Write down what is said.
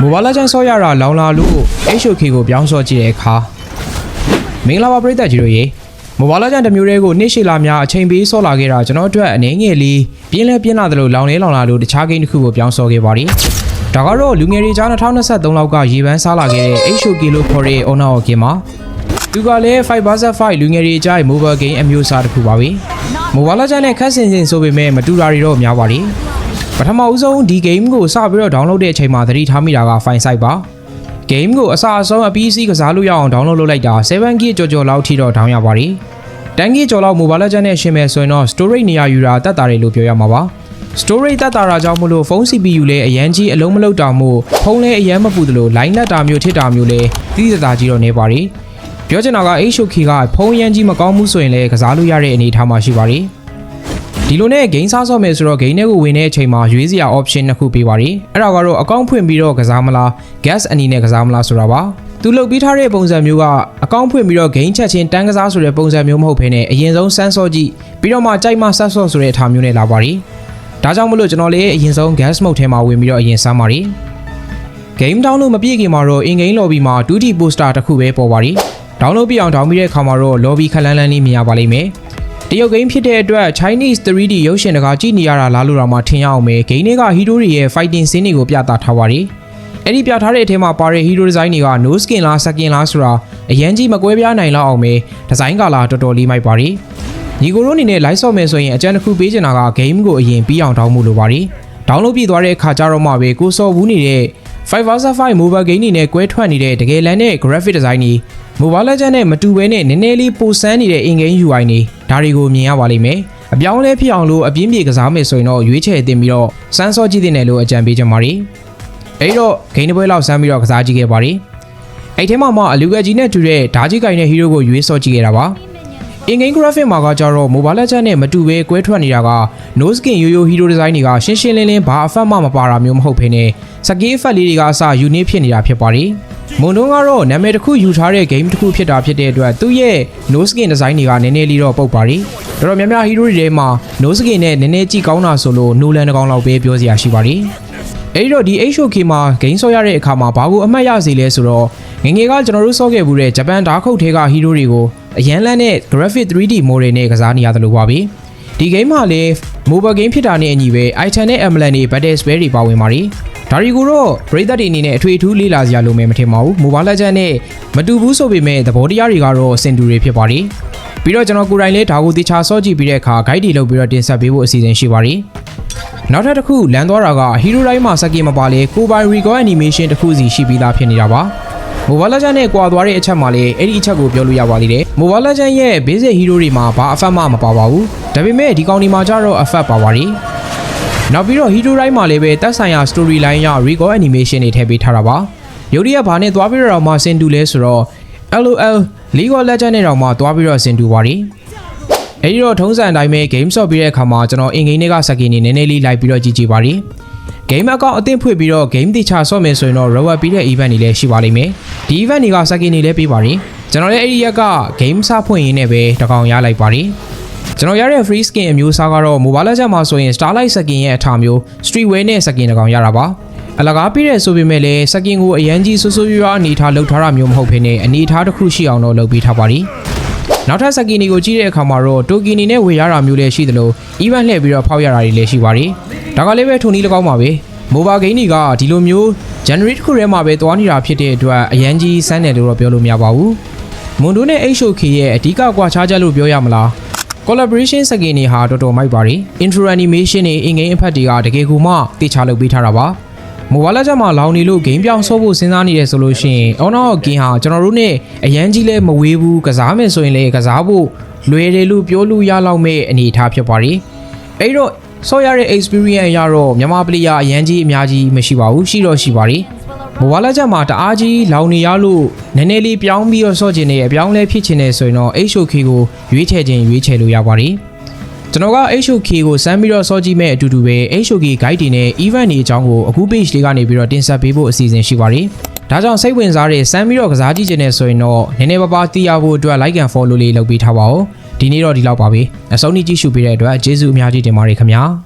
Mobile Legends ဆော့ရတာလောင်လာလို့ HOK ကိုပြောင်းဆော့ကြည့်တဲ့အခါမင်္ဂလာပါပရိသတ်ကြီးတို့ရေ Mobile Legends တစ်မျိုးတည်းကိုနှစ်ရှည်လာများအချိန်ပေးဆော့လာခဲ့တာကျွန်တော်အတွက်အနေငယ်လေးပြင်းလဲပြင်းလာတယ်လို့လောင်လဲလောင်လာလို့တခြားဂိမ်းတစ်ခုကိုပြောင်းဆော့ခဲ့ပါတယ်ဒါကတော့လူငယ်တွေကြား2023လောက်ကရေပန်းစားလာခဲ့တဲ့ HOK လို့ခေါ်တဲ့ Honor of Game မှာသူကလည်း 5vs5 လူငယ်တွေကြား mobile game အမျိုးအစားတစ်ခုပါပဲ Mobile Legends နဲ့ခက်ဆင်ဆင်ဆိုပေမဲ့မတူတာတွေတော့များပါတယ် ပထမဦးဆုံးဒီ game ကိုစပြီးတော့ download တဲ့အချိန်မှာသတိထားမိတာက file site ပါ game ကိုအစအဆုံးအပြီးအစီးကစားလို့ရအောင် download လုပ်လိုက်တာ 7GB ကျော်ကျော်လောက်ထိတော့ down ရပါတယ်။ 10GB ကျော်လောက် Mobile Legends နဲ့ရှင်မယ်ဆိုရင်တော့ storage နေရာယူတာတက်တာတယ်လို့ပြောရမှာပါ။ storage တက်တာတာကြောင့်မလို့ဖုန်း CPU လည်းအရန်ကြီးအလုံးမလုံးတာမို့ဖုန်းလည်းအရန်မပူသလို line လက်တာမျိုးထစ်တာမျိုးလည်းသိသတာကြီးတော့နေပါတယ်။ပြောချင်တာက HOK ကဖုန်းအရန်ကြီးမကောင်းဘူးဆိုရင်လည်းကစားလို့ရတဲ့အနေအထားမှာရှိပါတယ်။ ဒီလိုနဲ့ game စားဆော့မယ်ဆိုတော့ game ထဲကိုဝင်တဲ့အချိန်မှာရွေးစရာ option နှစ်ခုပေးပါတယ်အဲ့ဒါကတော့အကောင့်ဖွင့်ပြီးတော့ကစားမလား gas အနေနဲ့ကစားမလားဆိုတာပါသူလုပ်ပြီးထားတဲ့ပုံစံမျိုးကအကောင့်ဖွင့်ပြီးတော့ game ချက်ချင်းတန်းကစားဆိုတဲ့ပုံစံမျိုးမဟုတ်ဘဲနဲ့အရင်ဆုံးစမ်းဆော့ကြည့်ပြီးတော့မှကြိုက်မှဆက်ဆော့ဆိုတဲ့အထာမျိုးနဲ့လာပါတယ်ဒါကြောင့်မလို့ကျွန်တော်လည်းအရင်ဆုံး gas mode ထဲမှာဝင်ပြီးတော့အရင်စမ်းပါတယ် game download မပြည့်ခင်မှာတော့ in game lobby မှာ 2D poster တစ်ခုပဲပေါ်ပါတယ် download ပြအောင် down ပြီးတဲ့အခါမှာတော့ lobby ခက်လန်းလန်းလေးမြင်ရပါလိမ့်မယ်တ ရုတ်ဂိမ်းဖြစ်တဲ့အတွက် Chinese 3D ရုပ်ရှင်တကာကြည့်နေရတာလားလို့တော့မှထင်ရအောင်ပဲဂိမ်းတွေကဟီးရိုတွေရဲ့ fighting scene တွေကိုပြသထားပါတယ်အဲ့ဒီပြထားတဲ့အထဲမှာပါတဲ့ hero design တွေက no skin လား skin လားဆိုတာအရန်ကြီးမကွဲပြားနိုင်လောက်အောင်ပဲဒီဇိုင်းကလာတော်တော်လေးမိုက်ပါတယ်ညီကိုတို့အနေနဲ့ live ဆော့မယ်ဆိုရင်အကြံတစ်ခုပေးချင်တာက game ကိုအရင်ပြီးအောင်တောင်းမှုလိုပါတယ်။ download ပြည့်သွားတဲ့အခါကျတော့မှပဲကိုစော်ဘူးနေတဲ့ 5vs5 mobile game တွေနဲ့ကွဲထွက်နေတဲ့တကယ်လန်တဲ့ graphic design တွေ Mobile Legends နဲ့မတူဘဲနဲ့နည်းနည်းလေးပိုဆန်းနေတဲ့ in game UI တွေ ဒါတွေကိုမြင်ရပါလိမ့်မယ်။အပြောင်းအလဲဖြစ်အောင်လို့အပြင်းပြေကစားမယ်ဆိုရင်တော့ရွေးချယ်တင်ပြီးတော့စမ်းစောကြည့်တင်တယ်လို့အကြံပေးချင်ပါတယ်။အဲဒီတော့ဂိမ်းတစ်ပွဲလောက်စမ်းပြီးတော့ကစားကြည့်ခဲ့ပါတယ်။အဲ့ထဲမှာမှအလူကကြီးနဲ့တူတဲ့ဓာကြီးကိုင်တဲ့ hero ကိုရွေးစောကြည့်ခဲ့တာပါ။ in game graphic မှာကကြတော့ Mobile Legends နဲ့မတူဘဲကွဲထွက်နေတာက no skin ရိုးရိုး hero design တွေကရှင်းရှင်းလင်းလင်းဘာအဖက်မှမပါတာမျိုးမဟုတ်ဘဲနဲ့စကေးအဖက်လေးတွေကအစ unique ဖြစ်နေတာဖြစ်ပါတယ်။ မွန်တွန်းကတော့နာမည်တစ်ခုယူထားတဲ့ game တစ်ခုဖြစ်တာဖြစ်တဲ့အတွက်သူ့ရဲ့ no skin design တွေကနည်းနည်းလေးတော့ပုတ်ပါတယ်။တော်တော်များများ hero တွေထဲမှာ no skin နဲ့နည်းနည်းကြည့်ကောင်းတာဆိုလို့ Nolan တစ်ကောင်လောက်ပဲပြောစရာရှိပါတယ်။အဲဒီတော့ဒီ HOK မှာ game ဆော့ရတဲ့အခါမှာဘာကိုအမှတ်ရစေလဲဆိုတော့ငယ်ငယ်ကကျွန်တော်တို့ဆော့ခဲ့မှုတဲ့ဂျပန်ဓာတ်ခုတ်ထဲက hero တွေကိုအရန်လန်းတဲ့ graphic 3D model နဲ့ကစားနေရတယ်လို့ပါပဲ။ဒီ game မှာလည်း mobile game ဖြစ်တာနဲ့အညီပဲ item နဲ့ emblem တွေ battle spell တွေပါဝင်ပါတယ်။ ဒါတွေကိုတော့ပရိသတ်တွေအနေနဲ့အထွေအထူးလေ့လာစရာလိုမယ်မထင်ပါဘူး။ Mobile Legends နဲ့မတူဘူးဆိုပေမဲ့သဘောတရားတွေကတော့စင်တူတွေဖြစ်ပါတယ်။ပြီးတော့ကျွန်တော်ကိုယ်တိုင်လည်းဒါကိုတေချာစောကြည့်ပြီးတဲ့အခါ guide တွေလုပ်ပြီးတော့တင်ဆက်ပေးဖို့အစီအစဉ်ရှိပါတယ်။နောက်ထပ်တစ်ခုလမ်းသွားတာက Hero တိုင်းမှာစကင်မပါလေကိုပိုင် record animation တစ်ခုစီရှိပြီးသားဖြစ်နေတာပါ။ Mobile Legends နဲ့ကွာသွားတဲ့အချက်မှာလည်းအဲ့ဒီအချက်ကိုပြောလို့ရပါသေးတယ်။ Mobile Legends ရဲ့ basic hero တွေမှာဘာအဖက်မှမပါပါဘူး။ဒါပေမဲ့ဒီကောင်ဒီမှာကျတော့အဖက်ပါပါတယ်။ နောက်ပြီးတော့ hero တိုင်းမှာလည်းပဲတက်ဆိုင်ရာ story line ရ record animation တွေထည့်ပေးထားတာပါ။ရုပ်ရည်ကဘာနဲ့သွားပြီးတော့မှစင်တူလဲဆိုတော့ LOL League of Legends နဲ့တော့မှသွားပြီးတော့စင်တူပါတယ်။အဲဒီတော့ထုံးစံအတိုင်းပဲ game ဆော့ပြီးတဲ့အခါမှာကျွန်တော် in game တွေကစကင်နေနည်းနည်းလေးလိုက်ပြီးတော့ကြည့်ကြည့်ပါတယ်။ game account အသင့်ဖွင့်ပြီးတော့ game တေချာဆော့မယ်ဆိုရင်တော့ reward ပြီးတဲ့ event တွေလည်းရှိပါလိမ့်မယ်။ဒီ event တွေကစကင်နေလည်းပေးပါတယ်။ကျွန်တော်လည်းအဲ့ဒီရက်က game စဖွင့်ရင်းနဲ့ပဲတကောင်ရလိုက်ပါတယ်။ ကျွန်တော်ရတဲ့ free skin အမျိုးအစားကတော့ Mobile Legends မှာဆိုရင် Starlight skin ရဲ့အထာမျိုး Streetwear နဲ့ skin တကောင်ရတာပါ။အလကားပြည့်တဲ့ဆိုပေမဲ့လည်း skin ကိုအရန်ကြီးဆူဆူရွရွအနေထားလောက်ထားတာမျိုးမဟုတ်ဘဲနဲ့အနေထားတစ်ခုရှိအောင်တော့လုပ်ပေးထားပါတယ်။နောက်ထပ်စကင်တွေကိုကြည့်တဲ့အခါမှာတော့တိုကီနီနဲ့ဝေရတာမျိုးလည်းရှိသလို event လှည့်ပြီးတော့ဖောက်ရတာတွေလည်းရှိပါတယ်။ဒါကလည်းပဲထုံနည်း၎င်းပါပဲ။ mobile game တွေကဒီလိုမျိုး generate တစ်ခုထဲမှာပဲသွားနေတာဖြစ်တဲ့အတွက်အရန်ကြီးစမ်းတယ်လို့တော့ပြောလို့မရပါဘူး။မွန်ဒိုနဲ့ HOK ရဲ့အဓိကကွာခြားချက်လို့ပြောရမလား။ collaboration စကင်တွေဟာတော်တော်မိုက်ပါတယ်။ intro animation တွေ in game effect တွေကတကယ်ကိုမှတေချာလုပ်ပေးထားတာပါ။ Mobile Legends မှာလောင်နေလို့ game ပြောင်းဆော့ဖို့စဉ်းစားနေတယ်ဆိုလို့ရှိရင် Honor of Game ဟာကျွန်တော်တို့ ਨੇ အရန်ကြီးလဲမဝေးဘူးကစားမယ်ဆိုရင်လည်းကစားဖို့လွယ်တယ်လို့ပြောလို့ရလောက်မဲ့အနေအထားဖြစ်ပါတယ်။အဲ့တော့ဆော့ရတဲ့ experience ရတော့မြန်မာပလေယာအရန်ကြီးအများကြီးမရှိပါဘူးရှိတော့ရှိပါတယ်။ Mobile Legends မှာတအားကြီးလောင်နေရလို့နည်းနည်းလေးပြောင်းပြီးတော့ဆော့ကျင်နေအပြောင်းလဲဖြစ်ချင်နေဆိုရင်တော့ HOK ကိုရွေးချယ်ခြင်းရွေးချယ်လို့ရပါတယ်။ကျွန်တော်က HOK ကိုစမ်းပြီးတော့စောကြည့်မဲ့အတူတူပဲ HOK guide တွေနဲ့ event တွေအကြောင်းကိုအခု page လေးကနေပြီးတော့တင်ဆက်ပေးဖို့အစီအစဉ်ရှိပါတယ်။ဒါကြောင့်စိတ်ဝင်စားတဲ့စမ်းပြီးတော့ကစားကြည့်ခြင်းနဲ့ဆိုရင်တော့နည်းနည်းပါးပါးသိရဖို့အတွက် like and follow လေးလုပ်ပေးထားပါဦး။ဒီနေ့တော့ဒီလောက်ပါပဲ။အဆုံးထိကြည့်ရှုပေးတဲ့အတွက်ကျေးဇူးအများကြီးတင်ပါတယ်ခင်ဗျာ။